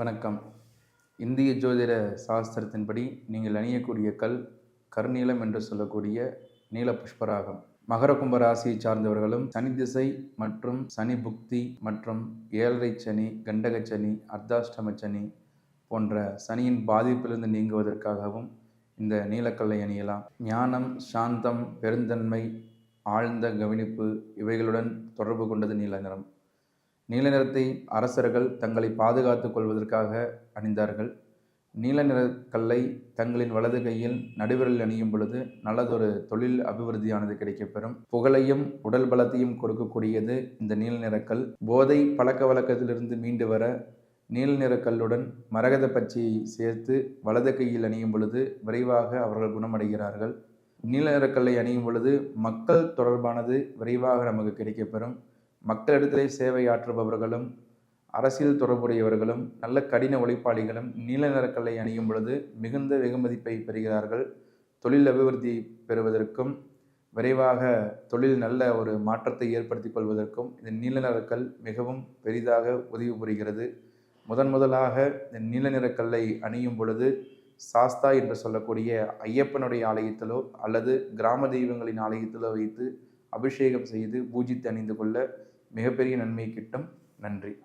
வணக்கம். இந்திய ஜோதிட சாஸ்திரத்தின்படி நீங்கள் அணியக்கூடிய கல் கருநீலம் என்று சொல்லக்கூடிய நீல புஷ்பராகம். மகர கும்ப ராசியை சார்ந்தவர்களும் சனி திசை மற்றும் சனி புக்தி மற்றும் ஏழரை சனி கண்டக சனி அர்த்தாஷ்டம சனி போன்ற சனியின் பாதிப்பிலிருந்து நீங்குவதற்காகவும் இந்த நீலக்கல்லை அணியலாம். ஞானம் சாந்தம் பெருந்தன்மை ஆழ்ந்த கவனிப்பு இவைகளுடன் தொடர்பு கொண்டது நீல நிறம். நீல நிறத்தை அரசர்கள் தங்களை பாதுகாத்துக் கொள்வதற்காக அணிந்தார்கள். நீல நிற கல்லை தங்களின் வலது கையில் நடுவிரலில் அணியும் பொழுது நல்லதொரு தொழில் அபிவிருத்தியானது கிடைக்கப்பெறும். புகழையும் உடல் பலத்தையும் கொடுக்கக்கூடியது இந்த நீல நிறக்கல் போதை பழக்க வழக்கத்திலிருந்து மீண்டு வர நீல நிறக்கல்லுடன் மரகத பச்சையை சேர்த்து வலது கையில் அணியும் பொழுது விரைவாக அவர்கள் குணமடைகிறார்கள். நீல நிறக்கல்லை அணியும் பொழுது மக்கள் தொடர்பானது விரைவாக நமக்கு கிடைக்கப்பெறும். மக்களிடத்திலே சேவை ஆற்றுபவர்களும் அரசியல் தொடர்புடையவர்களும் நல்ல கடின உழைப்பாளிகளும் நீல நிறக்கல்லை அணியும் பொழுது மிகுந்த வெகுமதிப்பை பெறுகிறார்கள். தொழில் அபிவிருத்தி பெறுவதற்கும் விரைவாக தொழில் நல்ல ஒரு மாற்றத்தை ஏற்படுத்தி கொள்வதற்கும் இந்த நீல நிறக்கல் மிகவும் பெரிதாக உதவி புரிகிறது. முதன் முதலாக இந்த நீல நிறக்கல்லை அணியும் பொழுது சாஸ்தா என்று சொல்லக்கூடிய ஐயப்பனுடைய ஆலயத்திலோ அல்லது கிராம தெய்வங்களின் ஆலயத்திலோ வைத்து அபிஷேகம் செய்து பூஜித்து அணிந்து கொள்ள மிகப்பெரிய நன்மை கிட்டும். நன்றி.